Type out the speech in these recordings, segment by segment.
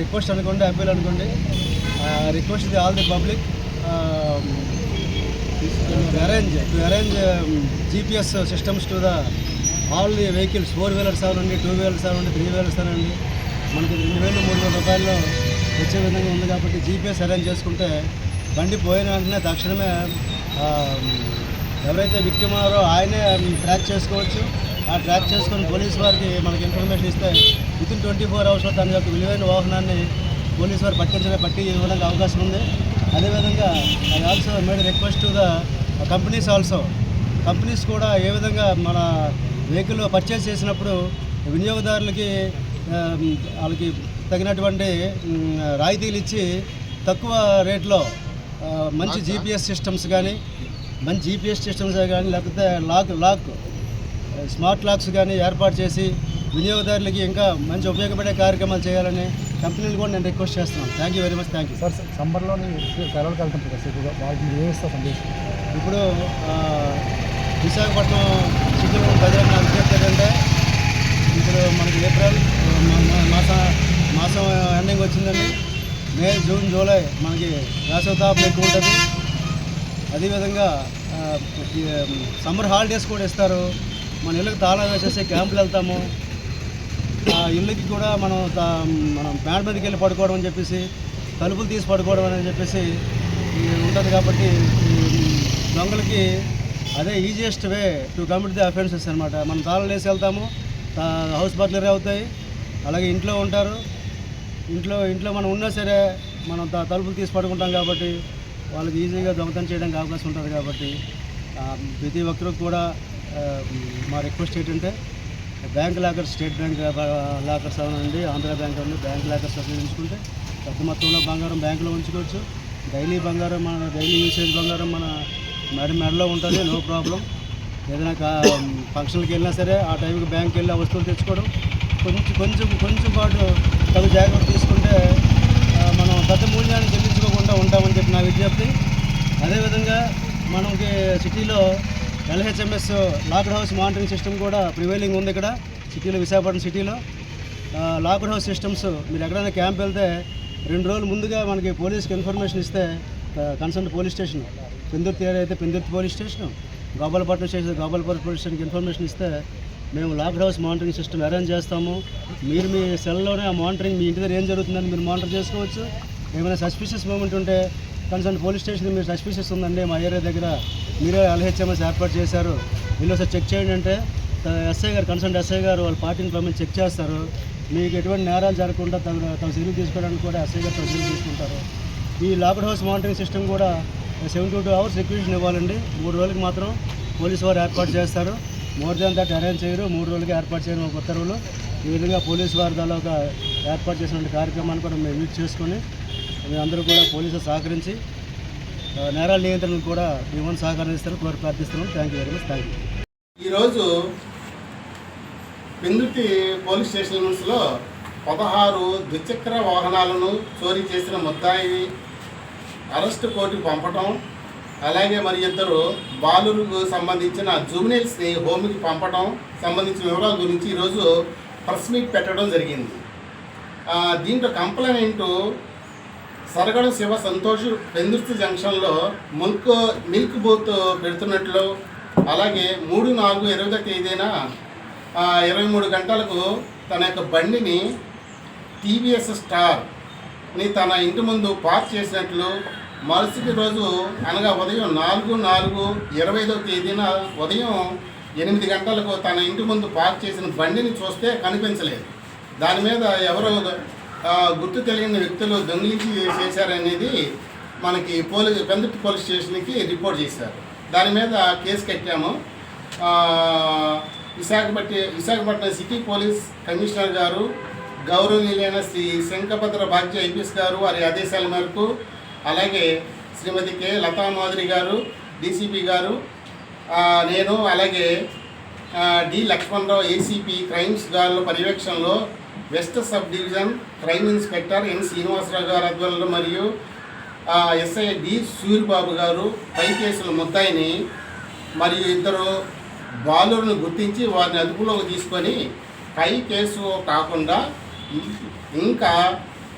Request అనుకోండి appeal అనుకోండి. Request the all the public arrange to arrange GPS systems to the all the vehicles four wheelers అవనండి two wheelers అవనండి three wheelers అవనండి మనకి రెండు వేలు మూడు వేల రూపాయల్లో వచ్చే విధంగా ఉంది కాబట్టి జీపీఎస్ అరేంజ్ చేసుకుంటే బండి పోయిన వెంటనే తక్షణమే ఎవరైతే విక్టిమ్ ఉన్నారో ఆయనే um, ట్రాక్ చేసుకోవచ్చు. ట్రాక్ చేసుకొని పోలీస్ వారికి మనకి ఇన్ఫర్మేషన్ ఇస్తే విత్ ఇన్ ట్వంటీ ఫోర్ అవర్స్లో తన యొక్క విలువైన వాహనాన్ని పోలీస్ వారు పట్టించడం పట్టి ఇవ్వడానికి అవకాశం ఉంది. అదేవిధంగా I also made request to the companies also companies కూడా ఏ విధంగా మన వెహికల్ పర్చేస్ చేసినప్పుడు వినియోగదారులకి ఆ, వాళ్ళకి తగినటువంటి రాయితీలు ఇచ్చి తక్కువ రేట్లో ఆ, మంచి జీపీఎస్ సిస్టమ్స్ కానీ మంచి జీపీఎస్ సిస్టమ్స్ కానీ లేకపోతే లాక్ లాక్ స్మార్ట్ లాక్స్ కానీ ఏర్పాటు చేసి వినియోగదారులకి ఇంకా మంచి ఉపయోగపడే కార్యక్రమాలు చేయాలని కంపెనీలు కూడా నేను రిక్వెస్ట్ చేస్తున్నాను. Thank you very much thank you sir సమ్మర్లోని వెళ్తుంటారు కదా ఎక్కువగా వాళ్ళకి సందేశం? ఇప్పుడు విశాఖపట్నం ఉన్న ప్రజలకు నా విజ్ఞప్తి ఏంటంటే ఇప్పుడు మనకి ఏప్రిల్ మాసం మాసం ఎండింగ్ వచ్చిందండి. మే జూన్ జూలై మనకి వేసవి తాపం ఎక్కువ ఉంటుంది. అదేవిధంగా సమ్మర్ హాలిడేస్ కూడా ఇస్తారు. మన ఇళ్ళకి తాళం వేసేసి క్యాంపులు వెళ్తాము. ఆ ఇళ్ళకి కూడా మనం మనం బ్యాండ్ మీదకి వెళ్ళి పడుకోవడం అని చెప్పేసి తలుపులు తీసి పడుకోవడం అని చెప్పేసి ఉంటుంది కాబట్టి దొంగలకి అదే easiest way to commit the offences అనమాట మనం తాళం వేసి వెళ్తాము హౌస్ బర్లరీ అవుతాయి అలాగే ఇంట్లో ఉంటారు. ఇంట్లో ఇంట్లో మనం ఉన్నా సరే మనం తలుపులు తీసి పడుకుంటాం కాబట్టి వాళ్ళకి ఈజీగా దొంగతనం చేయడానికి అవకాశం ఉంటుంది కాబట్టి ప్రతి ఒక్కరు కూడా మా రిక్వెస్ట్ ఏంటంటే bank lockers State Bank lockers అవనండి Andhra bank ఉంది బ్యాంక్ లాకర్స్ ఉపయోగించుకుంటే పెద్ద మొత్తంలో బంగారం బ్యాంకులో ఉంచుకోవచ్చు. డైలీ బంగారం మన డైలీ యూసేజ్ బంగారం మన మెడ మెడలో ఉంటుంది. నో ప్రాబ్లం ఏదైనా కా ఫంక్షన్కి వెళ్ళినా సరే ఆ టైంకి బ్యాంక్కి వెళ్ళి ఆ వస్తువులు తెచ్చుకోవడం కొంచెం కొంచెం కొంచెం పాటు తగు జాగ్రత్త తీసుకుంటే మనం పెద్ద మూల్యాన్ని చెల్లించుకోకుండా ఉంటామని చెప్పి నా విజ్ఞప్తి. అదేవిధంగా మనకి సిటీలో LHMS locked house monitoring system కూడా ప్రివైలింగ్ ఉంది ఇక్కడ సిటీలో విశాఖపట్నం సిటీలో. లాక్డ్ హౌస్ సిస్టమ్స్ మీరు ఎక్కడైనా క్యాంప్ వెళ్తే రెండు రోజులు ముందుగా మనకి పోలీస్కి ఇన్ఫర్మేషన్ ఇస్తే concern police station. Pendurthi area అయితే Pendurthi police station. Gopalapatnam station Gopalapatnam police స్టేషన్కి ఇన్ఫర్మేషన్ ఇస్తే మేము locked house monitoring system arrange చేస్తాము. మీరు మీ సెల్లోనే ఆ మానిటరింగ్ మీ ఇంటి దగ్గర ఏం జరుగుతుందని మీరు మానిటర్ చేసుకోవచ్చు. ఏమైనా సస్పిషియస్ మూమెంట్ ఉంటే కన్సర్న్ పోలీస్ స్టేషన్ మీరు సస్పిషియస్ ఉందండి మా ఏరియా దగ్గర మీరే ఎల్హెచ్ఎంఎస్ ఏర్పాటు చేశారు. వీళ్ళు ఒకసారి చెక్ చేయండి అంటే ఎస్ఐ గారు కన్సర్న్ ఎస్ఐ గారు వాళ్ళ పార్టీని పంపించి చెక్ చేస్తారు. మీకు ఎటువంటి నేరాలు జరగకుండా తమ తమ చర్యలు తీసుకోవడానికి కూడా ఎస్ఐ గారు తమ చర్యలు తీసుకుంటారు. ఈ లాక్డ్ హౌస్ మానిటరింగ్ సిస్టమ్ కూడా seven to two hours requisition ఇవ్వాలండి. మూడు రోజులకి మాత్రం పోలీసు వారు ఏర్పాటు చేస్తారు. మోర్ దాన్ దట్ అరేంజ్ చేయరు. మూడు రోజులకి ఏర్పాటు చేయడం ఒక ఉత్తర్వులు ఈ విధంగా పోలీసు వారి ద్వారా ఒక ఏర్పాటు చేసినటువంటి కార్యక్రమాన్ని కూడా మేము మీట్ చేసుకొని అందరూ కూడా పోలీసులు సహకరించి నేరాల నియంత్రణకు కూడా మేము సహకరిస్తాను కోరి ప్రార్థిస్తున్నాం. Thank you very much thank you ఈరోజు పెందుర్తి పోలీస్ స్టేషన్స్లో పదహారు ద్విచక్ర వాహనాలను చోరీ చేసిన ముద్దాయి అరెస్ట్ కోర్టుకు పంపటం అలాగే మరి ఇద్దరు బాలులకు సంబంధించిన జూమినైల్స్ని హోమ్కి పంపటం సంబంధించిన వివరాల గురించి ఈరోజు ప్రెస్ మీట్ పెట్టడం జరిగింది. దీంట్లో కంప్లైంట్ సరగడ శివ సంతోష్ పెందుర్తి జంక్షన్లో మిల్క్ మిల్క్ బూత్ పెడుతున్నట్లు. అలాగే మూడు నాలుగు ఇరవై తేదీన ఇరవై మూడు గంటలకు తన యొక్క బండిని టీవీఎస్ స్టార్ని తన ఇంటి ముందు పార్క్ చేసినట్లు. మరుసటి రోజు అనగా ఉదయం నాలుగు నాలుగు ఇరవై ఐదవ తేదీన ఉదయం ఎనిమిది గంటలకు తన ఇంటి ముందు పార్క్ చేసిన బండిని చూస్తే కనిపించలేదు. దాని మీద ఎవరో గుర్తు తెలియని వ్యక్తులు దొంగిలించి చేశారనేది మనకి పోలీస్ పెందుర్తి పోలీస్ స్టేషన్కి రిపోర్ట్ చేశారు. దాని మీద కేసు కట్టాము. విశాఖపట్టి Visakhapatnam Visakhapatnam city police commissioner garu గౌరవనీయులైన శ్రీ శంఖభద్ర భాగ్య ఐపీఎస్ గారు వారి ఆదేశాల మేరకు అలాగే శ్రీమతి కె. లతా మాధురి గారు డీసీపీ గారు నేను అలాగే డి. లక్ష్మణరావు ఏసీపీ క్రైమ్స్ గారు పర్యవేక్షణలో west sub division crime inspector N Srinivasarao గారి ఆధ్వర్యంలో మరియు ఎస్ఐ డి సూర్యబాబు గారు పై కేసుల ముద్దాయిని మరియు ఇద్దరు బాలులను గుర్తించి వారిని అదుపులోకి తీసుకొని పై కేసు కాకుండా ఇంకా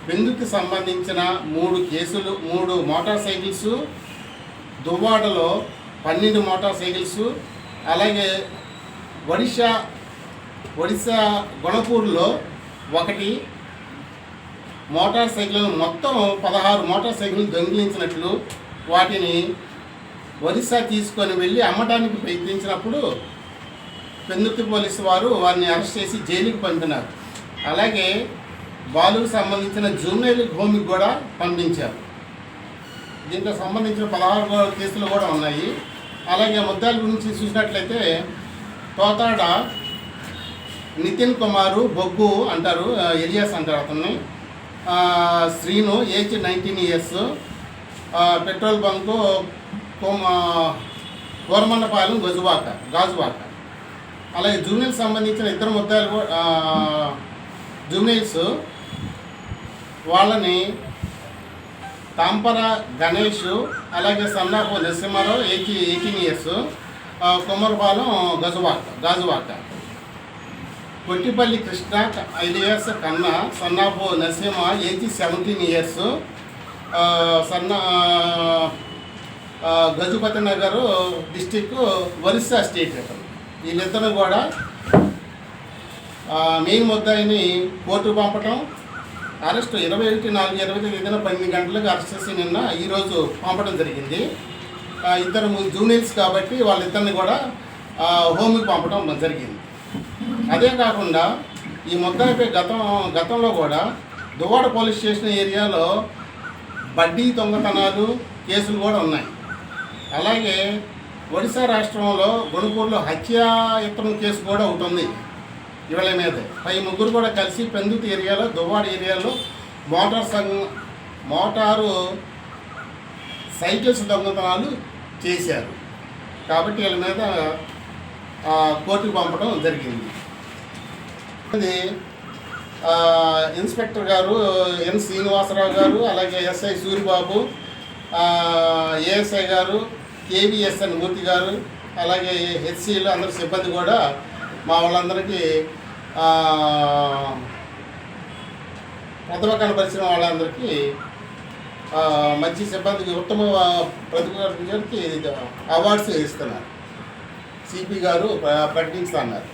పెందుకు సంబంధించిన మూడు కేసులు మూడు మోటార్ సైకిల్స్ దువ్వాడలో పన్నెండు మోటార్ సైకిల్స్ అలాగే ఒడిశా ఒడిశా గుణపూర్లో ఒకటి మోటార్ సైకిల్ మొత్తం పదహారు మోటార్ సైకిల్ దొంగిలించినట్లు వాటిని ఒరిస్సా తీసుకొని వెళ్ళి అమ్మడానికి ప్రయత్నించినప్పుడు పెందుర్తి పోలీసు వారు వారిని అరెస్ట్ చేసి జైలుకి పంపినారు. అలాగే బాలుకు సంబంధించిన జూనియర్ హోమ్కి కూడా పంపించారు. దీంట్లో సంబంధించిన పదహారు కేసులు కూడా ఉన్నాయి. అలాగే ముద్దాల గురించి చూసినట్లయితే తోతాడ నితిన్ కుమారు బొగ్గు అంటారు ఎలియాస్ అంటారు అతన్ని. Srinu age nineteen years. Petrol bunk Koramandapalem Koramannapalem Gajuwaka Gajuwaka. అలాగే జూనియర్ సంబంధించిన ఇద్దరు ముద్దాలు కూ- జూనియర్స్ వాళ్ళని తాంపర గణేష్ అలాగే Sannapu Narasimharao eighty eighteen years Kummarapalem Gajuwaka Gajuwaka. Kottipalli Krishna ideas కన్న Sannabo Narasimha age seventeen years సన్న గజపతి నగర్ డిస్టిక్ ఒరిస్సా స్టేట్ అతను వీళ్ళిద్దరూ కూడా మెయిన్ ముద్దాయిని కోర్టు పంపటం అరెస్ట్ ఇరవై ఒకటి నాలుగు ఇరవై తేదీన పన్నెండు గంటలకు అరెస్ట్ చేసి నిన్న ఈరోజు పంపడం జరిగింది. ఇద్దరు జూనియర్స్ కాబట్టి వాళ్ళిద్దరిని కూడా హోమ్కి పంపడం జరిగింది. అదే కాకుండా ఈ ముద్దాయిపై గతం గతంలో కూడా దువ్వాడ పోలీస్ స్టేషన్ ఏరియాలో బడ్డీ దొంగతనాలు కేసులు కూడా ఉన్నాయి. అలాగే ఒడిశా రాష్ట్రంలో గుణపూర్లో హత్యాయత్నం కేసు కూడా ఒకటి ఉంది ఇవాళ మీద. పై ముగ్గురు కూడా కలిసి పెందుతి ఏరియాలో దువ్వాడ ఏరియాలో మోటార్ సంఘ మోటారు సైకిల్స్ దొంగతనాలు చేశారు. కాబట్టి వీళ్ళ మీద కోర్టుకు పంపడం జరిగింది. ఇన్స్పెక్టర్ గారు ఎన్ శ్రీనివాసరావు గారు అలాగే SI Suribabu ASI garu KVSN Murthy garu అలాగే హెచ్సిలు అందరి సిబ్బంది కూడా మా వాళ్ళందరికీ ఆ, ప్రతిభ కనపరిచిన వాళ్ళందరికీ మంచి సిబ్బందికి ఉత్తమ ప్రతిభ అవార్డ్స్ ఇస్తున్నారు. సిపి గారు ప్రకటిస్తున్నారు